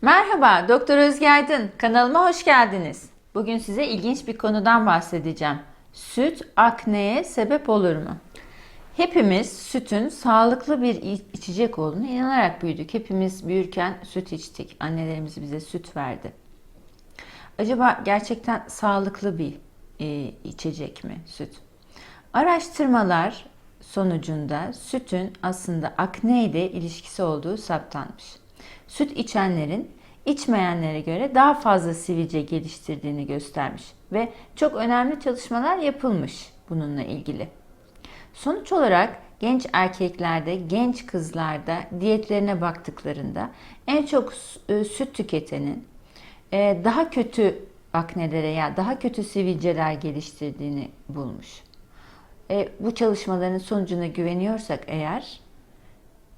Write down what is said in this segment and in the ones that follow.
Merhaba, Doktor Özge Aydın. Kanalıma hoş geldiniz. Bugün size ilginç bir konudan bahsedeceğim. Süt akneye sebep olur mu? Hepimiz sütün sağlıklı bir içecek olduğunu inanarak büyüdük. Hepimiz büyürken süt içtik. Annelerimiz bize süt verdi. Acaba gerçekten sağlıklı bir e, içecek mi süt? Araştırmalar sonucunda sütün aslında akne ile ilişkisi olduğu saptanmış. Süt içenlerin içmeyenlere göre daha fazla sivilce geliştirdiğini göstermiş ve çok önemli çalışmalar yapılmış bununla ilgili. Sonuç olarak genç erkeklerde, genç kızlarda diyetlerine baktıklarında en çok e, süt tüketenin e, daha kötü aknelere ya daha kötü sivilceler geliştirdiğini bulmuş. E, bu çalışmaların sonucuna güveniyorsak eğer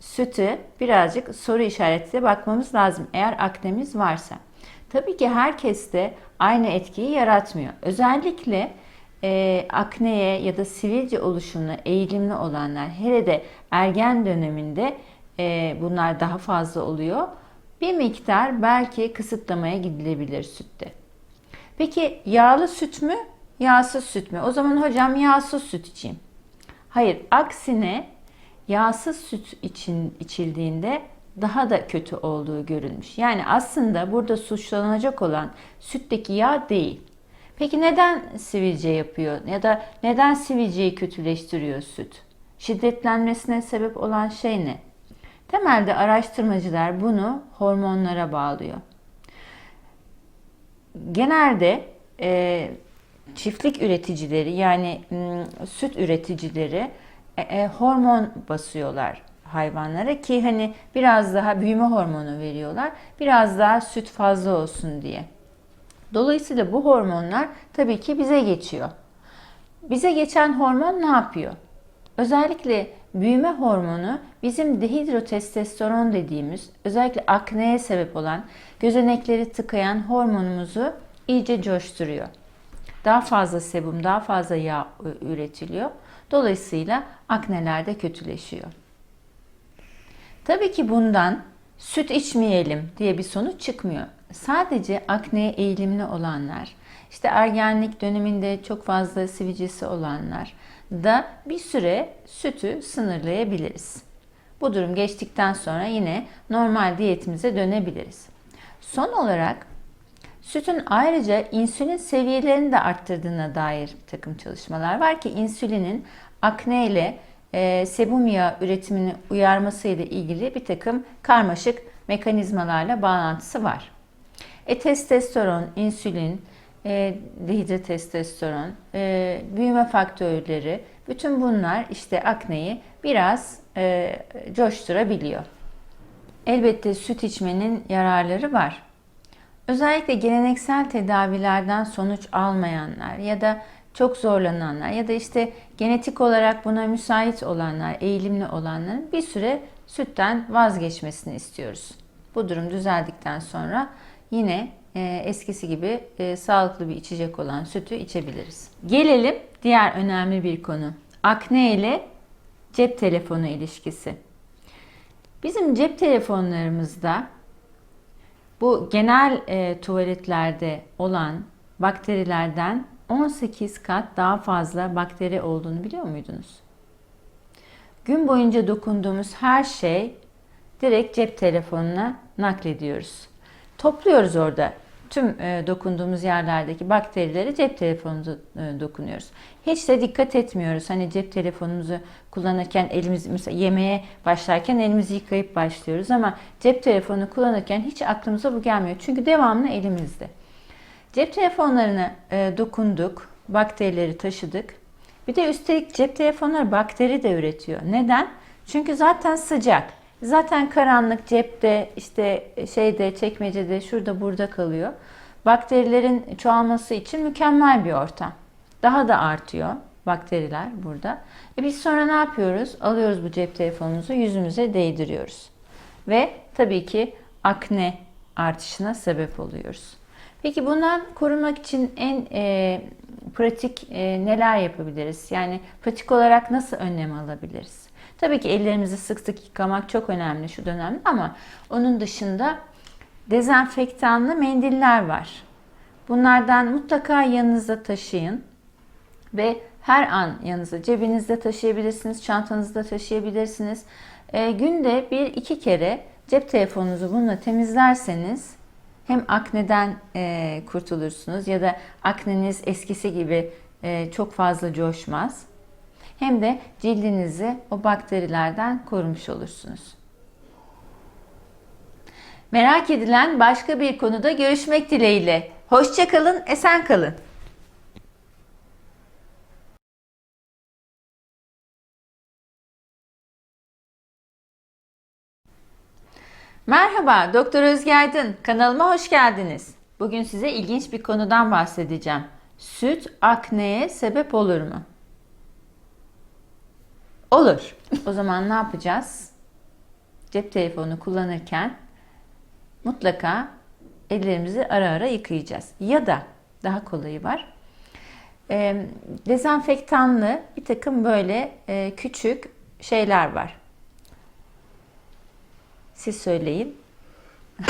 sütü birazcık soru işaretiyle bakmamız lazım eğer aknemiz varsa. Tabii ki herkes de aynı etkiyi yaratmıyor. Özellikle e, akneye ya da sivilce oluşumuna eğilimli olanlar hele de ergen döneminde e, bunlar daha fazla oluyor. Bir miktar belki kısıtlamaya gidilebilir sütte. Peki yağlı süt mü, yağsız süt mü? O zaman hocam yağsız süt içeyim. Hayır, aksine yağsız süt için içildiğinde daha da kötü olduğu görülmüş. Yani aslında burada suçlanacak olan sütteki yağ değil. Peki neden sivilce yapıyor ya da neden sivilceyi kötüleştiriyor süt? Şiddetlenmesine sebep olan şey ne? Temelde araştırmacılar bunu hormonlara bağlıyor. Genelde e, çiftlik üreticileri yani m, süt üreticileri e, e, hormon basıyorlar hayvanlara ki hani biraz daha büyüme hormonu veriyorlar. Biraz daha süt fazla olsun diye. Dolayısıyla bu hormonlar tabii ki bize geçiyor. Bize geçen hormon ne yapıyor? Özellikle büyüme hormonu bizim dehidrotestosteron dediğimiz özellikle akneye sebep olan gözenekleri tıkayan hormonumuzu iyice coşturuyor. Daha fazla sebum, daha fazla yağ üretiliyor. Dolayısıyla akneler de kötüleşiyor. Tabii ki bundan süt içmeyelim diye bir sonuç çıkmıyor. Sadece akneye eğilimli olanlar, işte ergenlik döneminde çok fazla sivilcesi olanlar da bir süre sütü sınırlayabiliriz. Bu durum geçtikten sonra yine normal diyetimize dönebiliriz. Son olarak sütün ayrıca insülin seviyelerini de arttırdığına dair bir takım çalışmalar var ki insülinin akne ile e, sebum yağı üretimini uyarması ile ilgili bir takım karmaşık mekanizmalarla bağlantısı var. E, testosteron, insülin, e, dihidrotestosteron, e, büyüme faktörleri, bütün bunlar işte akneyi biraz e, coşturabiliyor. Elbette süt içmenin yararları var. Özellikle geleneksel tedavilerden sonuç almayanlar ya da çok zorlananlar ya da işte genetik olarak buna müsait olanlar, eğilimli olanların bir süre sütten vazgeçmesini istiyoruz. Bu durum düzeldikten sonra yine e, eskisi gibi e, sağlıklı bir içecek olan sütü içebiliriz. Gelelim diğer önemli bir konu. Akne ile cep telefonu ilişkisi. Bizim cep telefonlarımızda bu genel e, tuvaletlerde olan bakterilerden 18 kat daha fazla bakteri olduğunu biliyor muydunuz? Gün boyunca dokunduğumuz her şey direkt cep telefonuna naklediyoruz. Topluyoruz orada tüm e, dokunduğumuz yerlerdeki bakterileri cep telefonumuza e, dokunuyoruz. Hiç de dikkat etmiyoruz. Hani cep telefonumuzu kullanırken elimizi mesela yemeğe başlarken elimizi yıkayıp başlıyoruz ama cep telefonu kullanırken hiç aklımıza bu gelmiyor. Çünkü devamlı elimizde. Cep telefonlarına e, dokunduk, bakterileri taşıdık. Bir de üstelik cep telefonları bakteri de üretiyor. Neden? Çünkü zaten sıcak. Zaten karanlık cepte, işte şeyde, çekmecede, şurada burada kalıyor. Bakterilerin çoğalması için mükemmel bir ortam. Daha da artıyor bakteriler burada. E biz sonra ne yapıyoruz? Alıyoruz bu cep telefonumuzu, yüzümüze değdiriyoruz. Ve tabii ki akne artışına sebep oluyoruz. Peki bundan korunmak için en e, pratik e, neler yapabiliriz? Yani pratik olarak nasıl önlem alabiliriz? Tabii ki ellerimizi sık sık yıkamak çok önemli şu dönemde ama onun dışında dezenfektanlı mendiller var. Bunlardan mutlaka yanınızda taşıyın ve her an yanınızda cebinizde taşıyabilirsiniz, çantanızda taşıyabilirsiniz. E, günde bir iki kere cep telefonunuzu bununla temizlerseniz hem akneden e, kurtulursunuz ya da akneniz eskisi gibi e, çok fazla coşmaz. Hem de cildinizi o bakterilerden korumuş olursunuz. Merak edilen başka bir konuda görüşmek dileğiyle. Hoşçakalın, esen kalın. Merhaba, Doktor Özge Aydın. Kanalıma hoş geldiniz. Bugün size ilginç bir konudan bahsedeceğim. Süt akneye sebep olur mu? Olur. O zaman ne yapacağız? Cep telefonu kullanırken mutlaka ellerimizi ara ara yıkayacağız. Ya da daha kolayı var. E, dezenfektanlı bir takım böyle e, küçük şeyler var. Siz söyleyin.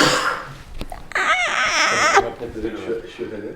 Şöyle, şöyle.